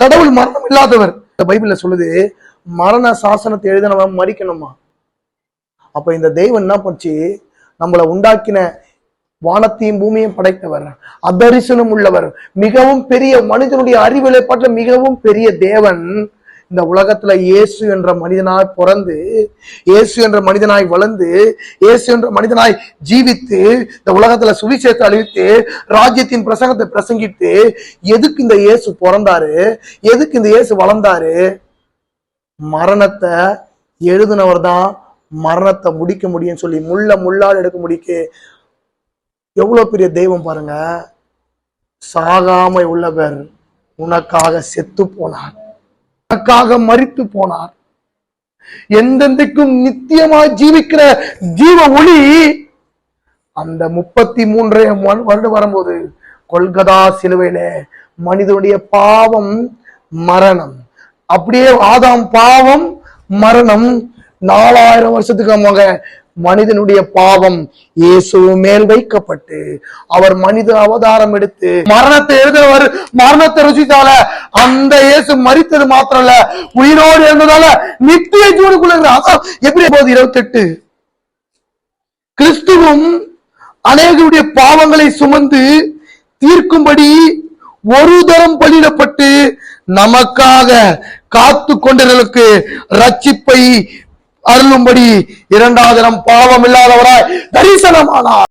கடவுள் மரணம் இல்லாதவர். இந்த பைபிள்ல சொல்லுது மரண சாசனத்தை எழுதினவன் மறிக்கணுமா அப்ப இந்த தெய்வம் என்ன பண்ணுச்சு? நம்மளை உண்டாக்கின வானத்தையும் பூமியும் படைத்தவர். அதரிசனம் உள்ளவர். மிகவும் பெரிய மனிதனுடைய அறிவிலை பற்ற மிகவும் பெரிய தேவன் இந்த உலகத்துல இயேசு என்ற மனிதனாய் பிறந்து இயேசு என்ற மனிதனாய் வளர்ந்து இயேசு என்ற மனிதனாய் ஜீவித்து இந்த உலகத்துல சுவிசேஷத்தை அழிவித்து ராஜ்யத்தின் பிரசங்கத்தை பிரசங்கித்து எதுக்கு இந்த இயேசு பிறந்தாரு? எதுக்கு இந்த இயேசு வளர்ந்தாரு? மரணத்தை எழுதினவர் தான் மரணத்தை முடிக்க முடியும்னு சொல்லி முள்ள முள்ளால் எடுக்க முடிக்க. எவ்வளவு பெரிய தெய்வம் பாருங்க. சாகாமை உள்ளவர். உனக்காக செத்து போனான் உனக்காக மரித்து போனார். எந்தெந்தைக்கும் நித்தியமாய் ஜீவிக்கிற ஜீவ ஒளி அந்த முப்பத்தி மூன்றே வருடம் வரும்போது கொல்கதா சிலுவையில மனிதனுடைய பாவம் மரணம். அப்படியே ஆதாம் பாவம் மரணம். நாலாயிரம் வருஷத்துக்கு அவங்க மனிதனுடைய பாவம் இயேசு மேல் வைக்கப்பட்டு அவர் மனித அவதாரம் எடுத்து மரணத்தை எழுதினவர் மரணத்தை ருசித்தால அந்த இயேசு மறித்தது மாத்திரம் இல்ல உயிரோடு இருந்ததால நித்திய ஜீவனுக்குள்ள அதான் எப்படி போகுது இருபத்தி எட்டு கிறிஸ்துவும் அநேகருடைய பாவங்களை சுமந்து தீர்க்கும்படி ஒரு தரம் பலியிடப்பட்டு நமக்காக காத்து கொண்டவர்களுக்கு ரட்சிப்பை அருளும்படி இரண்டாவது நம் பாவம் இல்லாதவராய் தரிசனமானார்.